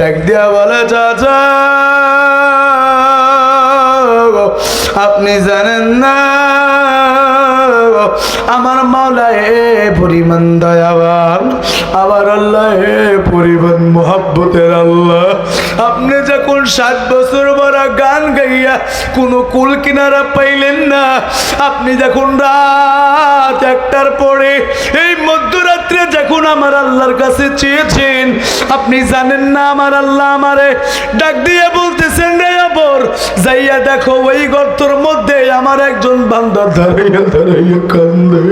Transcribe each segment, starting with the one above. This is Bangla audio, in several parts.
ডাক দিয়া বলে, চাচা আপনি জানেন না আমার মাওলা হে পরিমাণ দয়াবান, আমার আল্লাহ হে পরিমাণ মোহাব্বতের আল্লাহ। আপনি যখন সাত বছর বড় গান গাইয়া কোনো কুল কিনারা পাইলেন না, আপনি যখন রাত একটার পরে এই মধ্যরাত্রে যখন আমার আল্লাহর কাছে চেয়েছেন। আপনি জানেন না আমার আল্লাহ আমারে ডাক দিয়ে বলতেছেন, রে অপর, যাইয়া দেখো ওই গর্তর মধ্যে আমার একজন বান্দা দাঁড়াইয়া দাঁড়াইয়া কান্দে।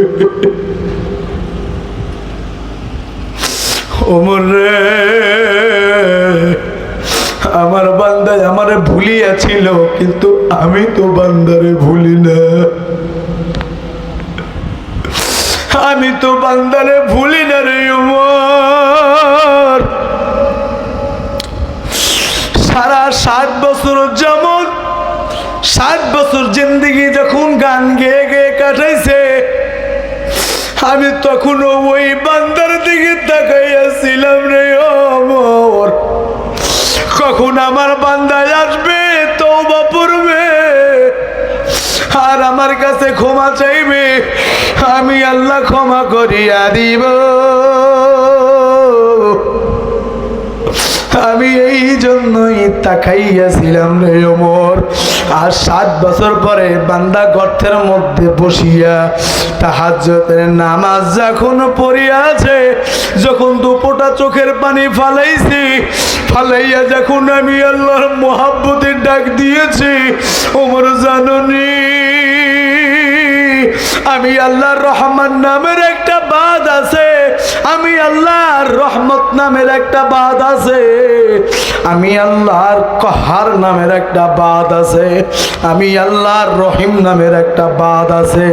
আমার বান্দায় আমারে ভুলিয়াছিল, কিন্তু আমি তো বান্দারে ভুলি না। আমি তো বান্দারে ভুলি না রে সারা সাত বছর যেমন সাত বছর জিন্দিগি যখন গান গেয়ে গেয়ে কাটাইছে, আমি তখনও ওই বান্দার দিকে তাকাইয়াছিলাম রে অমর কখন আমার বান্দায় আমার কাছে ক্ষমা চাইবে, আমি আল্লাহ ক্ষমা করিয়া দিব। আমি এই জন্যই তাকাইয়াছিলাম রে ওমর। আর সাত বছর পরে বান্দা গর্তের মধ্যে বসিয়া তাহাজ্জতের নামাজ যখন পড়িয়াছে, যখন দুপোটা চোখের পানি ফালাইছি, ফালাইয়া যখন আমি আল্লাহর মোহাব্বতের ডাক দিয়েছি, ওমর জাননি। আমি আল্লাহর রহমান নামের একটা বাদ আছে। আমি আল্লাহর রহমত নামের একটা বাদ আছে। আমি আল্লাহর কহার নামের একটা বাদ আছে। আমি আল্লাহর রহিম নামের একটা বাদ আছে।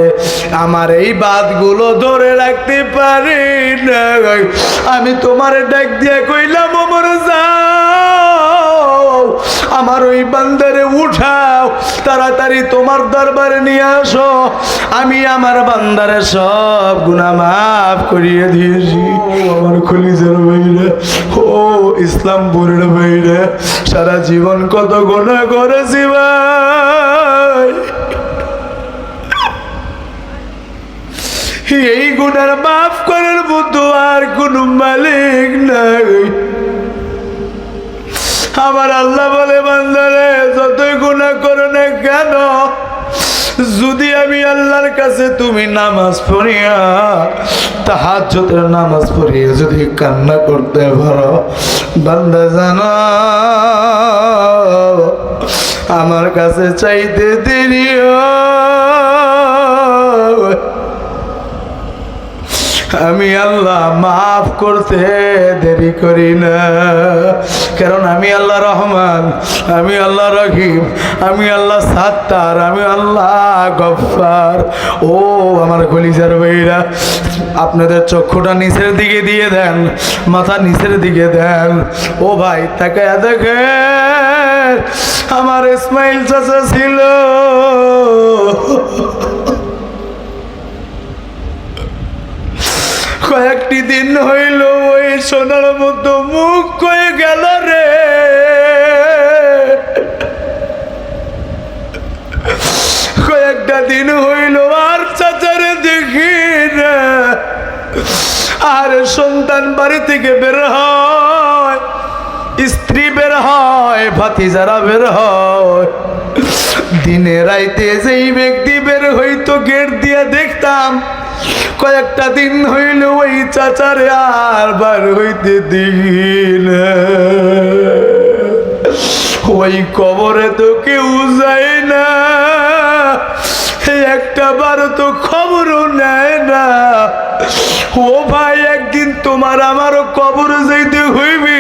আমার এই বাদগুলো ধরে রাখতে পারি না আমি তোমার ডাক দিয়ে কইলাম, ওমর যাও আমার ওই বান্দারে উঠাও, তাড়াতাড়ি তোমার দরবারে নিয়ে আসো। আমি আমার বান্দারে সব গুণা মাফ করিয়ে দিয়েছি। আমার খলিজের ভাইরা ও ইসলাম বোরের ভাইরা সারা জীবন কত গুণা করেছি ভাই। এই গুণার মাফ করার মতো আর কোনো মালিক নাই। আমার আল্লাহ বলে, বান্দারে, যতই গুণা করো না কেন, যদি আমি আল্লাহর কাছে তুমি নামাজ পড়িয়া তা হাত তাহাজ্জুদের নামাজ পড়িয়া যদি কান্না করতে পারো, বান্দা জানো, আমার কাছে চাইতে দেরি হয়। আমি আল্লাহ মাফ করতে দেরি করি না। কারণ আমি আল্লাহ রহমান, আমি আল্লাহ রহিম, আমি আল্লাহ সাত্তার, আমি আল্লাহ গফার ও আমার কলিজার বইরা আপনাদের চক্ষুটা নিচের দিকে দিয়ে দেন, মাথা নিচের দিকে দেন। ও ভাই তাকে দেখে আমার ইসমাইল চাচা ছিল। কয়েকটি দিন হইল ওই সোনার মতো মুখ কয়ে গেল রে। কয়েকটা দিন হইল আর চাচারে দেখি না আর সন্তান বাড়ি থেকে বের হয়, স্ত্রী বের হয়, ভাতিজারা বের হয়। দিনে রাইতে যেই ব্যক্তি বের হইতো, গেট দিয়ে দেখতাম কয়েকটা দিন হইল ওই চাচারে আর বার হইতে দিন ওই কবরে তো কেউ যায় না একটা বার তো খবরও নেয় না। ও ভাই, একদিন তোমার আমারও কবরে যাইতে হইবে,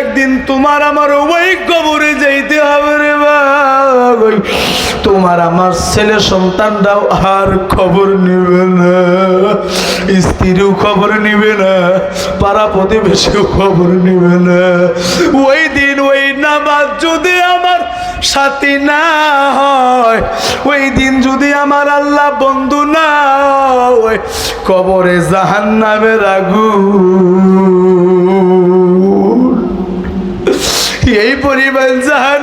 একদিন তোমার আমারও ওই কবরে যাইতে হবে রে ভাই। তোমার আমার ছেলে সন্তানরাও আর খবর নেবে না। স্ত্রীও খবর নেবে না, পাড়া প্রতিবেশীও খবর নেবে না। ওই দিন ওই নামাজ যদি আমার সাথী না হয়, ওই দিন যদি আমার আল্লাহ বন্ধু না হয়, কবরে জাহান নামের আগুন। এই পরিমাণ জাহান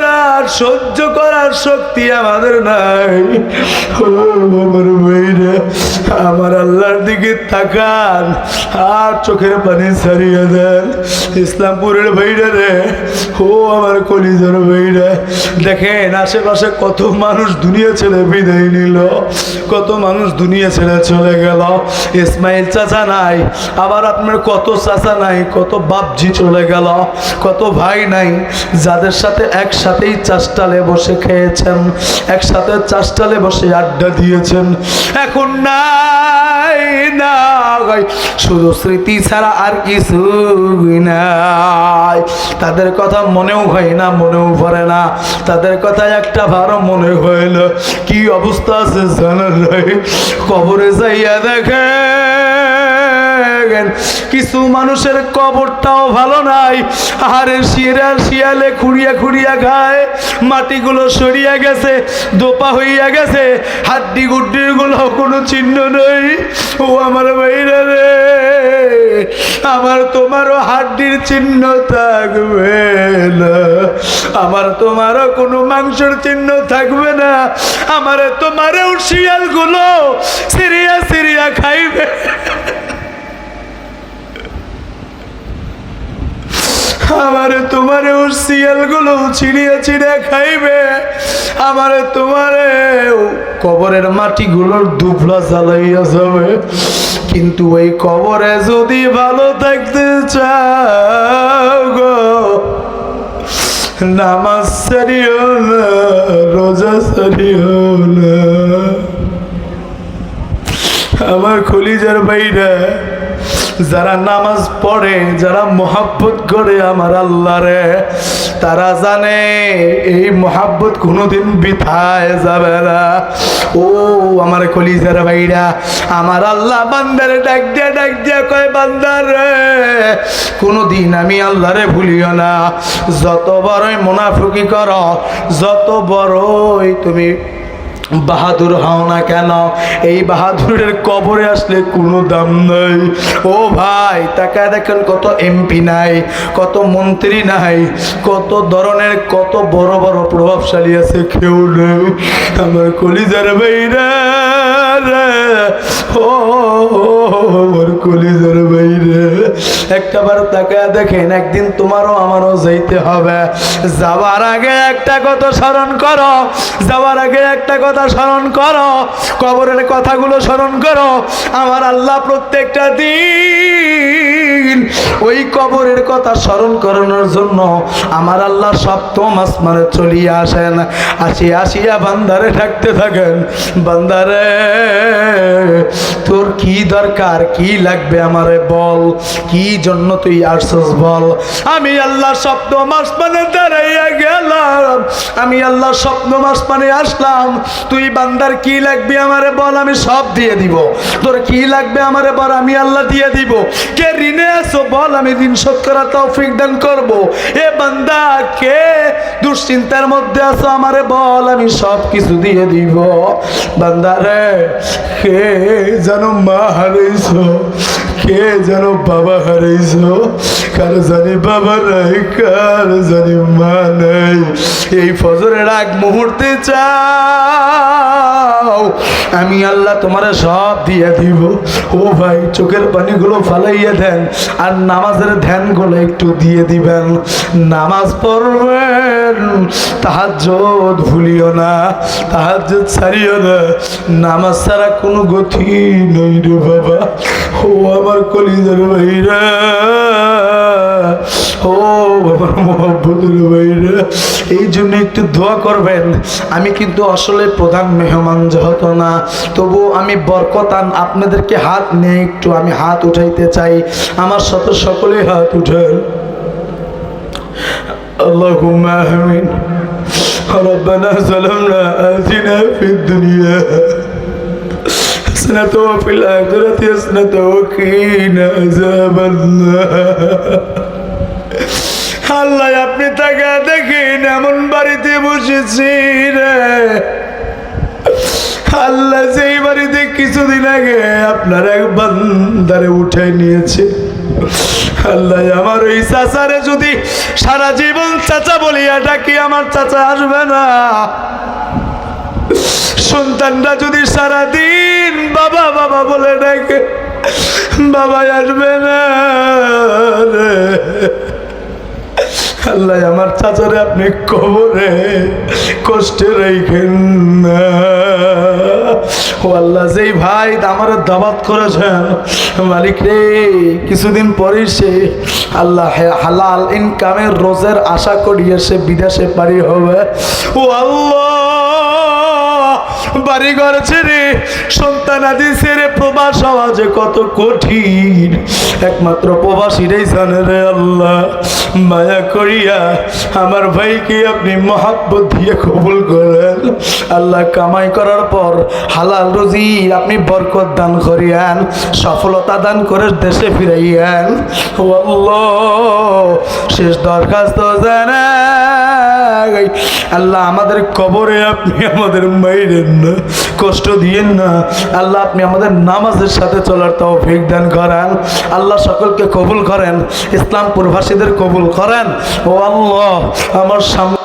করার সহ্য করার শক্তি আমাদের নাই। আমার মেয়েরা, আমার আল্লাহর দিকে তাকান, আর চোখের পানি ছাড়িয়ে দেন। ইসলামপুরের ভাইরা রে, ও আমার কলিজার ভাইরা দেখেন, আশেপাশে কত মানুষ দুনিয়া ছেড়ে বিদায় নিল, কত মানুষ দুনিয়া ছেড়ে চলে গেল। ইসমাইল চাচা নাই, আবার আপনার কত চাচা নাই, কত বাপজি চলে গেল, কত ভাই নাই, যাদের সাথে একসাথেই চাষটালে বসে খেয়েছেন, একসাথে চাষটালে বসে আড্ডা দিয়েছেন। এখন নাই নাই, শুধু স্মৃতি ছাড়া আর কিছু নাই। তাদের কথা মনেও হয় না, মনেও পড়ে না। তাদের কথা একটা ভালো মনে না। কি অবস্থা আছে জানার কবরে যাইয়া দেখে কিছু মানুষের কবরটাও ভালো নাই। আরে শিয়াল, শিয়ালে খুঁড়িয়া খুঁড়িয়া খায়। মাটিগুলো সরিয়া গেছে, দোপা হইয়া গেছে। হাড্ডি গুড্ডিরগুলো কোনো চিহ্ন নেই। ও আমার বাইরে রে, আমার তোমারও হাড্ডির চিহ্ন থাকবে না। আমার তোমারও কোনো মাংসের চিহ্ন থাকবে না। আমার তোমারও শিয়ালগুলো সিরিয়া সিরিয়া খাইবে। আমারে তোমারে ওর শিয়ালগুলো ছিঁড়িয়ে ছিঁড়ে খাইবে। আমারে তোমারে কবরের মাটিগুলোর দুফলা জ্বালাইয়া যাবে। কিন্তু ওই কবরে যদি ভালো থাকতে চাও গো, নামাজ সারিও না, রোজা সারিও না। আমার খলিজার বাইরা যারা নামাজ পড়ে, যারা মোহাব্বত করে আমার আল্লাহরে তারা জানে এই মোহাব্বত কোনোদিন বিথায় যাবে না। ও আমার কলিজার ভাইরা, আমার আল্লাহ বান্দারে ডাক দিয়া ডাক দিয়া কয় বান্দার কোনোদিন আমি আল্লাহরে ভুলিও না। যত বড়ই মুনাফুকি করো, যত বড়ই তুমি বাহাদুর হও না কেন? এই বাহাদুরের কবরে আসলে কোনো দাম নাই। ও ভাই, তাকায় দেখেন কত এমপি নাই, কত মন্ত্রী নাই, কত ধরনের, কত বড় বড় প্রভাবশালী আছে, কেউ নেই। আমার কলিজার বাইরা রে। ও আমার কলিজার বাইরে একটাবার তাকায় একদিন তোমারও আমারও হবে আগে একটা কথা স্মরণ করো। যাওয়ার আগে একটা কথা স্মরণ করো। কবরের কথাগুলো স্মরণ করো আমার আল্লাহ প্রত্যেকটা দিন ওই কবরের কথা স্মরণ করানোর জন্য আমার আল্লাহ সপ্তম আসমানে চলিয়ে আসেন। আসি আসিয়া বান্দারে ডাকতে থাকেন। বান্দারে তোর কি দরকার? কি লাগবে আমারে বল? কি জন্য তুই আসছস বল? আমি আল্লাহ স্বপ্ন মাস মানে দাঁড়াইয়া গেলাম। আমি আল্লাহ স্বপ্ন মাস মানে আসলাম। তুই বান্দার কি লাগবে আমারে বল? আমি সব দিয়ে দিব। তোর কি লাগবে আমারে বল? আমি আল্লাহ দিয়ে দিব। কে ঋণে বল, আমি ঋণ শোধ করার তৌফিক দান করব। এ বান্দা, কে? দুশ্চিন্তার মধ্যে আছো, আমারে বল, আমি সব কিছু দিয়ে দিব। বান্দা রে, কে যেন মা হারাইছো? কে যেন বাবা হারাইছো? কার জানি বাবা নাই, কার জানি মা নাই। এই ফজরের আগ মুহূর্তে চাও আমি আল্লাহ তোমার সব দিয়ে দিব। ও ভাই, চোখের পানিগুলো ফালাইয়া দেন আর নামাজের ধ্যানগুলো একটু দিয়ে দিবেন। নামাজ পড়বেন তাহাজ্জত ভুলিও না তাহাজ্জত ছাড়িও না। নামাজ ছাড়া কোনো গতি নেই রে বাবা। ও আমার কলিজার ভাইরা ও বাবার মোহাম্মদের ভাইরা এই জন্য একটু দোয়া করবেন আমি কিন্তু আসলে প্রধান মেহমান যেহেতু না তবু আমি বরকতান আপনাদেরকে হাত নিয়ে একটু আমি হাত উঠাইতে চাই আমার সাথে সকলে হাত উঠেন اللهم آمين ربنا ظلمنا آتنا في الدنيا حسنة وفي الآخرة حسنة وقنا عذاب النار আল্লাহ, আপনি তাকে দেখেন, এমন বাড়িতে বসেছি রে। আল্লাহ যেই বাড়িতে কিছুদিন আগে আপনার এক বান্দারে উঠে নিয়েছে। আল্লাহ, আমার ওই চাচারে যদি সারা জীবন চাচা বলিয়া ডাকি, আমার চাচা আসবে না। সন্তানরা যদি সারা দিন বাবা বাবা বলে ডাকে বাবা আসবে না। আল্লাহ, আমার চাচারে আপনি কবরে কষ্টে রেখেন ও আল্লাহ, যেই ভাই আমার দাবাত করেছেন, মালিক রে, কিছুদিন পরে সে আল্লাহ হালাল ইনকামের রোজের আশা করিয়ে সে বিদেশে পারি হবে। ও আল্লাহ! বাড়ি ঘর ছেড়ে সন্তান আদি ছেড়ে প্রবাস হওয়া যে কত কঠিন। একমাত্র প্রবাসীরাই জানে রে আল্লাহ, মায়া করিয়া আমার ভাইকে আপনি মহাব্বত দিয়ে কবুল করেন। আল্লাহ কামাই করার পর হালাল রুজি আপনি বরকত দান করিয়ান, সফলতা দান করে দেশে ফিরাইয়ান। ও আল্লাহ, শেষ দরখাস্ত জানাই। আল্লাহ আমাদের কবরে আপনি আমাদের মাইরেন না কষ্ট দিয়েন। না আল্লাহ, আপনি আমাদের নামাজের সাথে চলার তাও ফেক দেন করেন। আল্লাহ সকলকে কবুল করেন, ইসলাম পূর্বাসীদের কবুল করেন। ও আল্লাহ, আমার সামনে